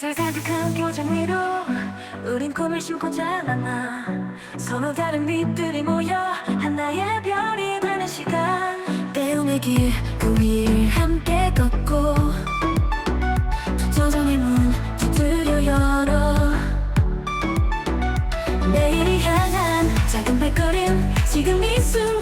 가득한 교정 위로 우린 꿈을 심고 자라나. 서로 다른 빛들이 모여 하나의 별이 되는 시간. 때움의 길 그 위를 함께 걷고 조정의 문 두드려 열어. 내일을 향한 작은 발걸음 지금 이 순간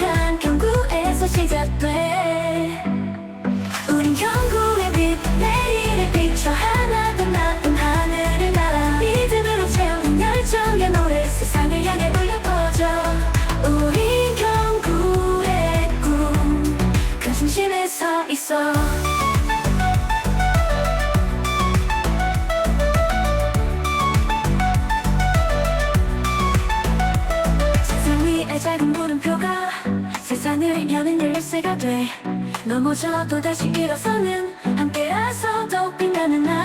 있어. 세상 위에 작은 물음표가 세상을 여는 열쇠가 돼. 넘어져도 다시 일어서는 함께해서 더욱 빛나는 나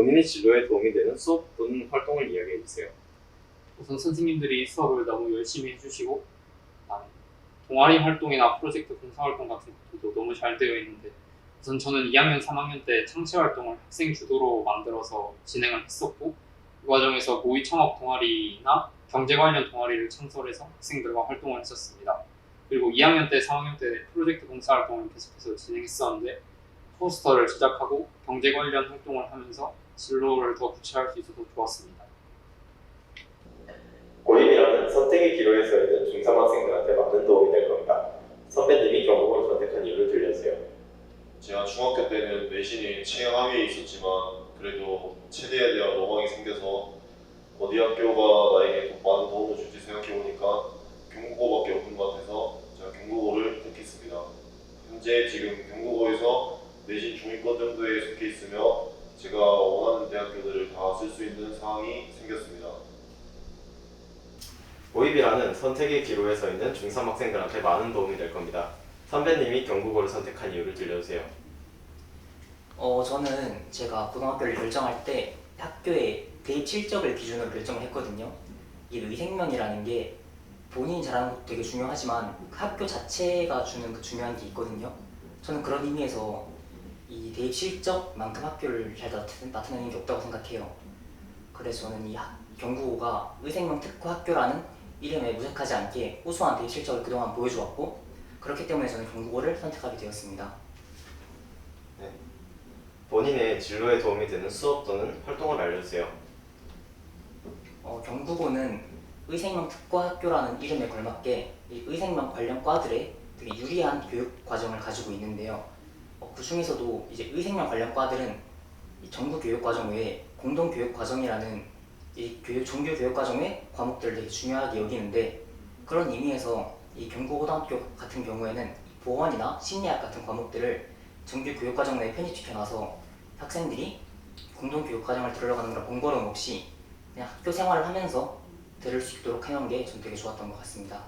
본인의 진로에 도움이 되는 수업 또는 활동을 이야기해 주세요. 우선 선생님들이 수업을 너무 열심히 해주시고 그다음에 동아리 활동이나 프로젝트 봉사활동 같은 것들도 너무 잘 되어 있는데 우선 저는 2학년, 3학년 때 창체 활동을 학생 주도로 만들어서 진행을 했었고 그 과정에서 모의 창업 동아리나 경제 관련 동아리를 창설해서 학생들과 활동을 했었습니다. 그리고 2학년 때, 3학년 때 프로젝트 봉사활동을 계속해서 진행했었는데 포스터를 제작하고 경제 관련 활동을 하면서 진로를 더 구체할 수 있어서 좋았습니다. 고입이라는 선택의 기로에 서 있는 중3 학생들한테 많은 도움이 될 겁니다. 선배님이 경복을 선택한 이유를 들려주세요. 제가 중학교 때는 내신이 최하위에 있었지만 그래도 체대에 대한 로망이 생겨서 어디 학교가 나에게 더 많은 도움을 줄지 생각해보니까 경국고밖에 없는 것 같아서 제가 경국고를 택했습니다. 현재 지금 경국고에서 내신 중위권 정도에 속해 있으며 제가 원하는 대학교들을 다 쓸 수 있는 상황이 생겼습니다. 고입이라는 선택의 기로에 서 있는 중3 학생들한테 많은 도움이 될 겁니다. 선배님이 경국고를 선택한 이유를 들려주세요. 어, 저는 제가 고등학교를 결정할 때 학교의 대입 실적을 기준으로 결정을 했거든요. 이 의생명이라는 게 본인이 잘하는 것도 되게 중요하지만 그 학교 자체가 주는 그 중요한 게 있거든요. 저는 그런 의미에서 이 대입 실적만큼 학교를 잘 나타- 나타내는 게 없다고 생각해요. 그래서 저는 이 학- 경구고가 의생명 특화 학교라는 이름에 무색하지 않게 우수한 대입 실적을 그동안 보여주었고 그렇기 때문에 저는 경구고를 선택하게 되었습니다. 본인의 진로에 도움이 되는 수업 또는 활동을 알려주세요. 어, 경북고는 의생명 특과 학교라는 이름에 걸맞게 이 의생명 관련 과들에 되게 유리한 교육 과정을 가지고 있는데요. 어, 그 중에서도 이제 의생명 관련 과들은 이 정부 교육 과정 외에 공동 교육 과정이라는 이 교육 종교 교육 과정의 과목들을 되게 중요하게 여기는데 그런 의미에서 이 경북고등학교 같은 경우에는 보건이나 심리학 같은 과목들을 정규 교육 과정 내에 편입시켜 놔서 학생들이 공동 교육 과정을 들어가는 그런 번거로움 없이 그냥 학교 생활을 하면서 들을 수 있도록 해놓은 게 전 되게 좋았던 것 같습니다.